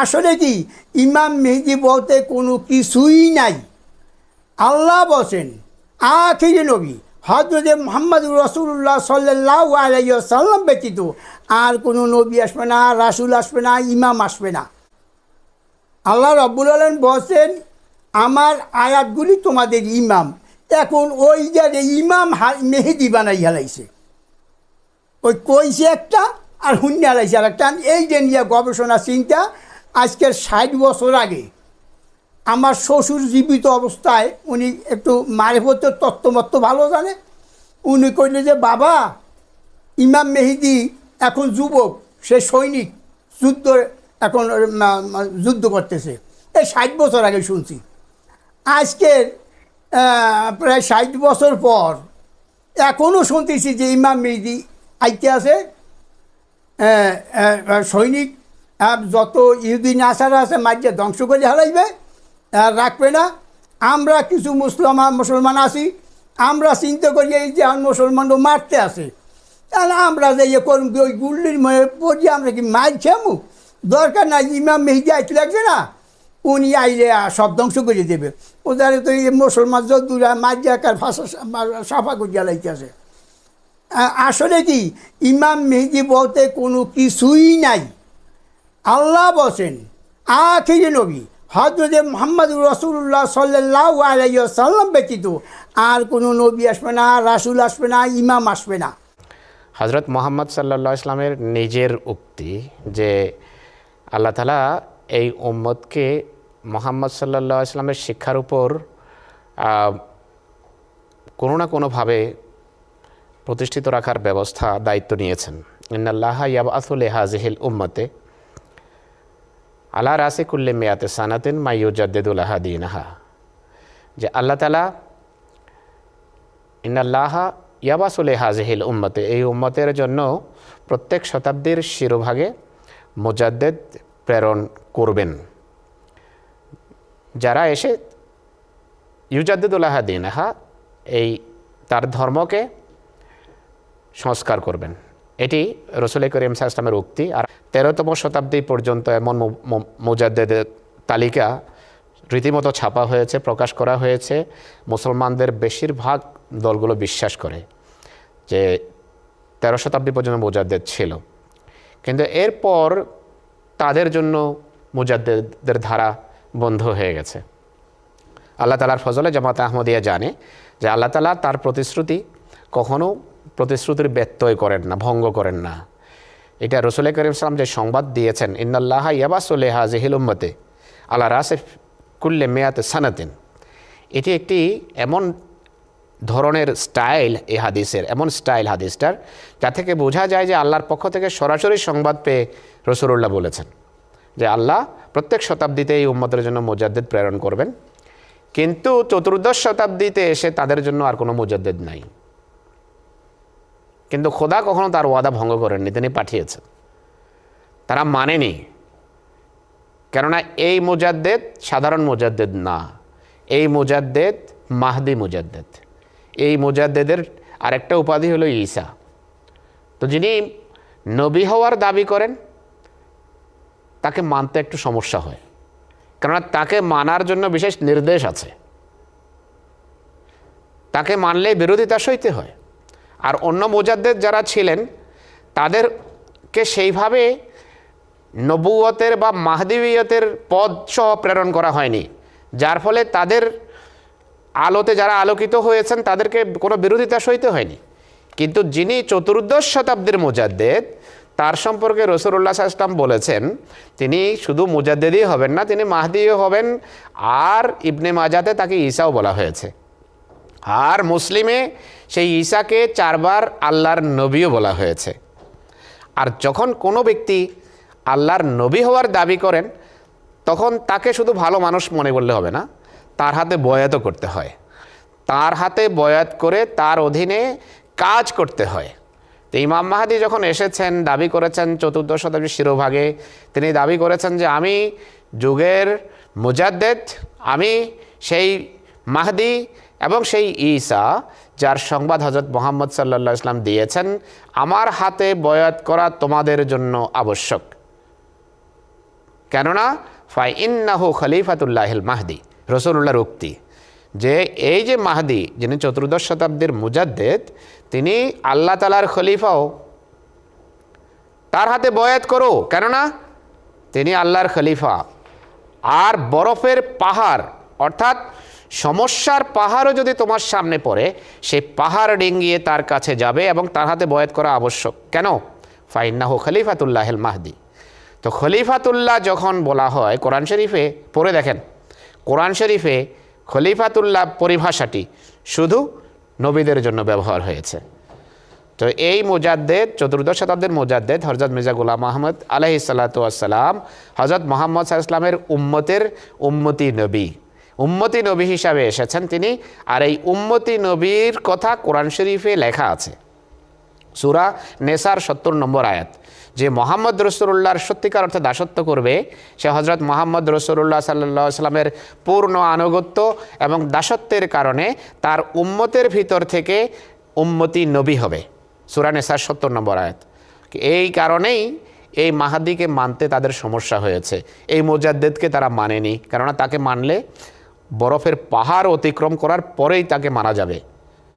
আসলে কি, ইমাম মেহেদি বলতে কোনো কিছুই নাই। আল্লাহ বসেন, আখিরি নবী হজরত মোহাম্মদ রসুল্লাহ সাল্লাহ আলাইসাল্লাম ব্যতীত আর কোনো নবী আসবে না, রাসুল আসবে না, ইমাম আসবে না। আল্লাহ রব্বুল আলম বলছেন, আমার আয়াতগুলি তোমাদের ইমাম। এখন ওই যে ইমাম মেহেদি বানাই হেলাইছে ওই কইছে একটা আর শূন্য হারাইছে আর একটা এই যে নিয়ে গবেষণা চিন্তা, আজকের ষাট বছর আগে আমার শ্বশুর জীবিত অবস্থায় উনি একটু মারেফতের তত্ত্বমত্ত ভালো জানে। উনি কইলে যে, বাবা, ইমাম মেহেদি এখন যুবক, সে সৈনিক, যুদ্ধ এখন যুদ্ধ করতেছে। এই ষাট বছর আগে শুনছি। আজকের প্রায় ষাট বছর পর এখনও শুনতেছি যে ইমাম মেহেদি আইতে আছে। সৈনিক আহ, যত ইহুদিন আসারা আছে মাঝে ধ্বংস করে হারাইবে আর রাখবে না। আমরা কিছু মুসলমান মুসলমান আছি আমরা চিন্তা করি এই যে আর মুসলমানও মারতে আসে তাহলে আমরা যে ইয়ে করুন ওই গুল্লির মধ্যে পড়ি আমরা কি মার খেমু? দরকার নাই ইমাম মেহেদি আইতে লাগছে না। উনি আইলে সব ধ্বংস করে দেবে। ওদের তো এই মুসলমান যদুরা মার ফাঁসা সাফা করিয়া লাইতেছে আ- আসলে কি, ইমাম মেহেদি বলতে কোনো কিছুই নাই। আল্লাহ বসেন, আখিরি নবী হজরত মোহাম্মদ রসুল্লাহ সাল্লাহ আলাইসাল্লাম ব্যতীত আর কোনো নবী আসবে না, রাসুল আসবে না, ইমাম আসবে না। হজরত মোহাম্মদ সাল্লা ইসলামের নিজের উক্তি যে আল্লাহ তালা এই উম্মতকে মোহাম্মদ সাল্লা ইসলামের শিক্ষার উপর কোনো না কোনোভাবে প্রতিষ্ঠিত রাখার ব্যবস্থা দায়িত্ব নিয়েছেন। ইন্নাল্লাহ ইয়াবাসুল হাজিহিল উম্মতে আলা রাসিকুল্লে মেয়াতে সানাতিন মাইয়ুজাদ্দেদুল আহাদিনাহা যে আল্লাহ তালা ইন্নাল্লাহা ইয়াবাসুল হাজহিল উম্মতে এই উম্মতের জন্য প্রত্যেক শতাব্দীর শিরোভাগে মুজাদ্দেদ প্রেরণ করবেন। যারা এসে ইউজাদ্দুল্লাহ দিনাহা এই তার ধর্মকে সংস্কার করবেন। এটি রসুল করিম সাহা ইসলামের উক্তি। আর তেরোতম শতাব্দী পর্যন্ত এমন মুজাদ্দেদের তালিকা রীতিমতো ছাপা হয়েছে, প্রকাশ করা হয়েছে। মুসলমানদের বেশিরভাগ দলগুলো বিশ্বাস করে যে তেরো শতাব্দী পর্যন্ত মুজাদ্দেদ ছিল। কিন্তু এরপর তাদের জন্য মুজাদ্দেদের ধারা বন্ধ হয়ে গেছে। আল্লাহ তালার ফজলে জামাত আহমদিয়া জানে যে আল্লাহ তালা তার প্রতিশ্রুতি কখনো প্রতিশ্রুতির ব্যত্যয় করেন না, ভঙ্গ করেন না। এটা রসুল করিম সালাম যে সংবাদ দিয়েছেন, ইন্নাল্লাহ ইয়াবাসুল্লেহা জেহিল উম্মতে আল্লাহ রাসেফ কুল্লে মেয়াতে সানাতিন। এটি একটি এমন ধরনের স্টাইল এ হাদিসের, এমন স্টাইল হাদিসটার, যা থেকে বোঝা যায় যে আল্লাহর পক্ষ থেকে সরাসরি সংবাদ পেয়ে রসুল্লাহ বলেছেন যে আল্লাহ প্রত্যেক শতাব্দীতে এই উম্মতের জন্য মুজাদ্দেদ প্রেরণ করবেন, কিন্তু চতুর্দশ শতাব্দীতে এসে তাদের জন্য আর কোনো মুজাদ্দেদ নাই। কিন্তু খোদা কখনো তার ওয়াদা ভঙ্গ করেননি, তিনি পাঠিয়েছেন। তারা মানেনি। কেননা এই মুজাদ্দেদ সাধারণ মুজাদ্দেদ না। এই মুজাদ্দেদ মাহদি মুজাদ্দেদ। এই মুজাদ্দেদের আরেকটা উপাধি হলো ঈসা। তো যিনি নবী হওয়ার দাবি করেন, তাকে মানতে একটু সমস্যা হয়। কেননা তাকে মানার জন্য বিশেষ নির্দেশ আছে। তাকে মানলে বিরোধিতা সইতে হয়। আর অন্য মোজাদ্দের যারা ছিলেন, তাদেরকে সেইভাবে নবুয়তের বা মাহদিবিয়তের পদ সহ প্রেরণ করা হয়নি। যার ফলে তাদের আলোতে যারা আলোকিত হয়েছেন, তাদেরকে কোনো বিরোধিতা সইতে হয়নি। কিন্তু যিনি চতুর্দশ শতাব্দীর মোজাদ্দেদ, তার সম্পর্কে রসুল্লাহ ইসলাম বলেছেন, তিনি শুধু মুজাদ্দেদই হবেন না, তিনি মাহদিও হবেন, আর ইবনে মাজাতে তাকে ঈসাও বলা হয়েছে। আর মুসলিমে সেই ঈশাকে চারবার আল্লাহর নবীও বলা হয়েছে। আর যখন কোনো ব্যক্তি আল্লাহর নবী হওয়ার দাবি করেন, তখন তাকে শুধু ভালো মানুষ মনে করলে হবে না, তার হাতে বয়াতও করতে হয়। তার হাতে বয়াত করে তার অধীনে কাজ করতে হয়। তো ইমাম মাহাদি যখন এসেছেন, দাবি করেছেন চতুর্দশ শতাব্দীর শিরোভাগে, তিনি দাবি করেছেন যে, আমি যুগের মুজাদ্দেদ, আমি সেই মাহদি এবং সেই ঈসা, যার সংবাদ হজরত মোহাম্মদ সাল্লা ইসলাম দিয়েছেন, আমার হাতে বয়াত করা তোমাদের জন্য আবশ্যক। কেননা ফাই ইন্নাহু খলিফাতুল্লাহিল মাহদি রসুল্লাহর উক্তি। যে এই যে মাহদি, যিনি চতুর্দশ শতাব্দীর মুজাদ্দেদ, তিনি আল্লাহ তালার খলিফাও। তার হাতে বয়াত করো, কেননা তিনি আল্লাহর খলিফা। আর বরফের পাহাড়, অর্থাৎ সমস্যার পাহাড়ও যদি তোমার সামনে পড়ে সেই পাহাড় ডিঙ্গিয়ে তার কাছে যাবে এবং তার হাতে বয়াত করা আবশ্যক। কেন? ফাইন্নাহ খলিফাতুল্লাহেল মাহদি। তো খলিফাতুল্লাহ যখন বলা হয়, কোরআন শরীফে, পড়ে দেখেন, কোরআন শরীফে খলিফাতুল্লাহ পরিভাষাটি শুধু নবীদের জন্য ব্যবহার হয়েছে। তো এই মোজাদ্দেদ, চতুর্দশ শতাব্দীর মোজাদ্দেদ হজরত মির্জা গুলাম আহমদ আলহি সাল্লাতাম হজরত মোহাম্মদ সাহা ইসলামের উম্মতের উম্মতি নবী। উম্মতি নবী হিসাবে এসেছেন তিনি। আর এই উম্মতি নবীর কথা কোরআন শরীফে লেখা আছে। সুরা নেসার সত্তর নম্বর আয়াত। যে মোহাম্মদ রসুল্লাহর সত্যিকার অর্থে দাসত্ব করবে, সে হজরত মোহাম্মদ রসুল্লাহ সাল্লাহ সাল্লামের পূর্ণ আনুগত্য এবং দাসত্বের কারণে তার উম্মতের ভিতর থেকে উম্মতি নবী হবে। সুরা নেসার সত্তর নম্বর আয়াত। এই কারণেই এই মাহাদিকে মানতে তাদের সমস্যা হয়েছে। এই মোজাদ্দেদকে তারা মানেনি। কেননা তাকে মানলে বরফের পাহাড় অতিক্রম করার পরেই তাকে মারা যাবে।